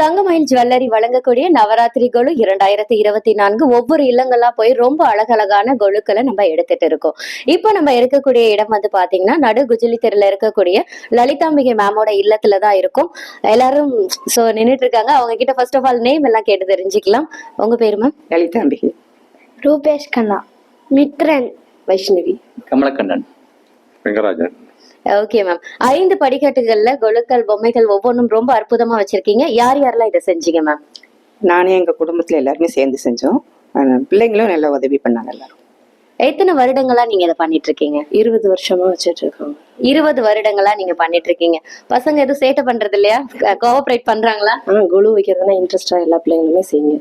தங்கமயில் jewellery வழங்கக்கூடிய நவராத்திரி கொலு இரண்டாயிரத்தி இருபத்தி நான்கு ஒவ்வொரு இல்லங்களா போய் ரொம்ப அழகழகான கொலுக்களை நம்ம எடுத்துட்டு இருக்கோம். இப்போ நம்ம இருக்கக்கூடிய இடம் வந்து பாத்தீங்கன்னா நடு குஜிலி தெருல இருக்கக்கூடிய லலிதாம்பிகை மேமோட இல்லத்துல தான் இருக்கும். எல்லாரும் சோ நின்னுட்டு இருக்காங்க அவங்க கிட்ட ஃபர்ஸ்ட் ஆஃப் ஆல் நேம் எல்லாம் கேட்டு தெரிஞ்சுக்கலாம். உங்க பேரு ma'am Lalithambigai. Rupesh Kanna. Mithran. Vaishnavi. Kamalakannan. Vengarajan okay ma'am ஐந்து படிக்கட்டுகள்ல கொழுக்கள் பொம்மைகள் ஒவ்வொன்றும் ரொம்ப அற்புதமா வச்சிருக்கீங்க. யார் யாரெல்லாம் இதை செஞ்சீங்க மேம் நானே எங்க குடும்பத்துல எல்லாருமே சேர்ந்து செஞ்சோம். பிள்ளைங்களும் நல்லா உதவி பண்ணாங்க எல்லாரும். எத்தனை வருடங்களா நீங்க இதை பண்ணிட்டு இருக்கீங்க இருபது வருஷமா வச்சிட்டு இருக்காங்க இருபது வருடங்களா நீங்க பண்ணிட்டு இருக்கீங்க பசங்க எதுவும் சேட்டை பண்றது இல்லையா? கோஆபரேட் பண்றாங்களா? ஆனா குழு வைக்கிறதுனா இன்ட்ரெஸ்டா எல்லா பிள்ளைங்களுமே செய்யுங்க.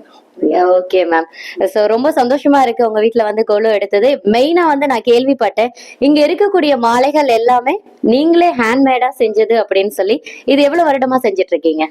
ஓகே மேம் சோ ரொம்ப சந்தோஷமா இருக்கு உங்க வீட்ல வந்து கொலு எடுத்தது. மெயினா வந்து நான் கேள்விப்பட்டேன். இங்க இருக்கக்கூடிய மாலைகள் எல்லாமே நீங்களே ஹேண்ட்மேடா செஞ்சது அப்படின்னு சொல்லி இது எவ்வளவு வருடமா செஞ்சுட்டு இருக்கீங்க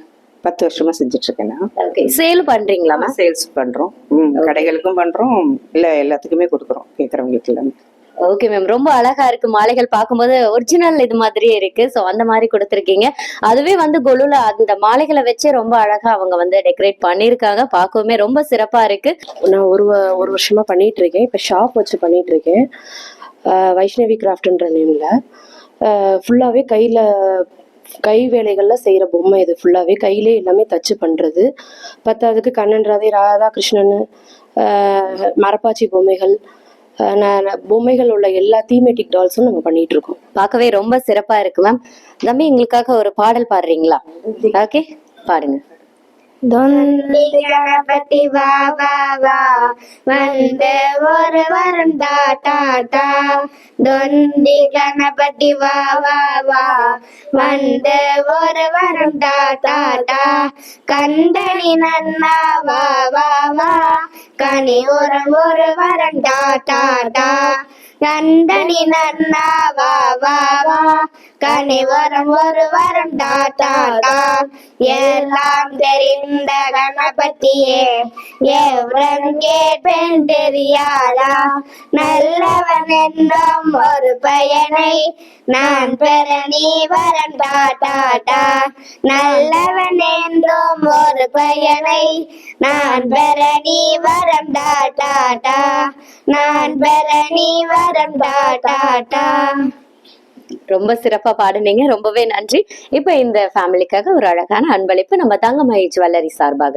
பத்து வருஷமா செஞ்சுட்டு இருக்கேன் நான் ஓகே சேல் பண்றீங்களா மேம் சேல்ஸ் பண்றோம். ம், கடைகளுக்கும் பண்றோம். இல்ல எல்லாத்துக்குமே கொடுக்குறோம். கேக்குறவங்களுக்கு எல்லாமே ஓகே மேம் ரொம்ப அழகா இருக்கு. மாலைகள் பார்க்கும்போது ஒரிஜினல் இது மாதிரியே இருக்கு. சோ அந்த மாதிரி கொடுத்துருக்கீங்க. அதுவே வந்து கொலுல அந்த மாலைகளை வச்சு ரொம்ப அழகா அவங்க வந்து டெக்கரேட் பண்ணிருக்காங்க பார்க்கவுமே ரொம்ப சிறப்பா இருக்கு. நான் ஒரு வ- ஒரு வருஷமா பண்ணிட்டு இருக்கேன் இப்ப ஷாப் வச்சு பண்ணிட்டு இருக்கேன் வைஷ்ணவி கிராஃப்ட்ன்ற நேம்ல ஃபுல்லாவே கையில கை வேலைகள்ல செய்யற பொம்மை இது ஃபுல்லாவே கையிலே எல்லாமே தச்சு பண்றது. பத்தாவதுக்கு கண்ணன் ராதை ராதாகிருஷ்ணன் ஆஹ் மரப்பாச்சி பொம்மைகள் பொம்மைகள் உள்ள எல்லா தீமேட்டிக் டால்ஸும் நம்ம பண்ணிட்டு இருக்கோம். பார்க்கவே ரொம்ப சிறப்பா இருக்கு மேம் தம்பி எங்களுக்காக ஒரு பாடல் பாடுறீங்களா? ஓகே பாடுங்க. தொந்தி கணபதி வா வா வா வந்து ஒரு வரம் தா. தொந்தி கணபதி வா வா வா வந்து ஒரு வரம் தா. டா கண்டனி நன்னா வா வா. வா கனி ஒரு ஒரு வரம் தா. கண்டனி நன்னா வா வா வா. கனி வரம் ஒரு வரம் டா எல்லாம் தெரிந்த கணபதியே எவரன் கேட்பேன் தெரியாதா? நல்லவன் என்றும் ஒரு பயனை நான் பெற நீ வரம் டா நல்லவன் என்றும் ஒரு பயனை நான் பெற நீ வரம் டா நான் பரணி நீ வரம் டாடா ரொம்ப சிறப்பா பாடுனீங்க. ரொம்பவே நன்றி. இப்ப இந்த ஃபேமிலிக்காக ஒரு அழகான அன்பளிப்பு நம்ம தங்கமயில் ஜுவல்லரி சார்பாக.